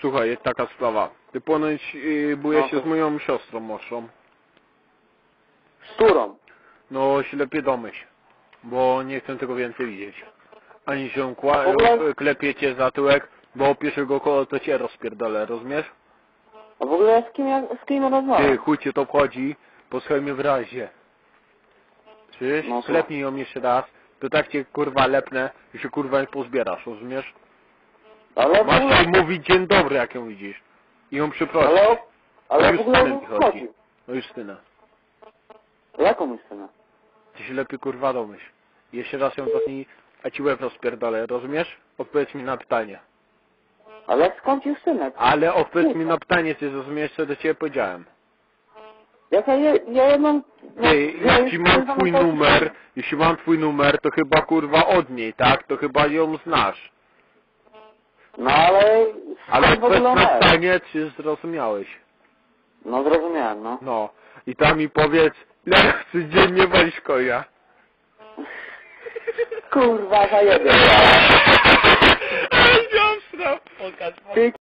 Słuchaj, jest taka sprawa. Ty ponoć yy, się z moją siostrą młodszą. Z którą? No, się lepiej domyśl. Bo nie chcę tego więcej widzieć. Ani się kła- ogóle- klepiecie za tyłek, bo pierwszego koło to cię rozpierdolę, rozumiesz? A w ogóle z kim, ja, z kim Ty, rozmawiam? chuj cię to obchodzi, posłuchaj mnie w razie. Czyż? No? Klepnij ją jeszcze raz, to tak cię kurwa lepnę i się kurwa nie pozbierasz, rozumiesz? Ale w Masz ogóle... jej mówić dzień dobry jak ją widzisz. I ją przeprosić. Ale, ale w Już ogóle o synem co chodzi. No Justyna. Jaką Justynę? Ty się lepiej kurwa domyśl. Jeszcze raz ją zacznij, a ci łeb rozpierdolę, rozumiesz? Odpowiedz mi na pytanie. Ale skąd Justynek? Ale odpowiedz mi na pytanie, ty zrozumiesz co do ciebie powiedziałem. Ja, je, ja je mam... no, ja jeśli już mam twój to- numer, jeśli mam twój numer, to chyba kurwa od niej, tak? To chyba ją znasz. No ale... Ale w ogóle pytanie, czy zrozumiałeś. No zrozumiałem, no. No. I tam mi powiedz, ile chcesz dziennie walić konia. Kurwa, zajebie. Ej, nie obstrał. Ty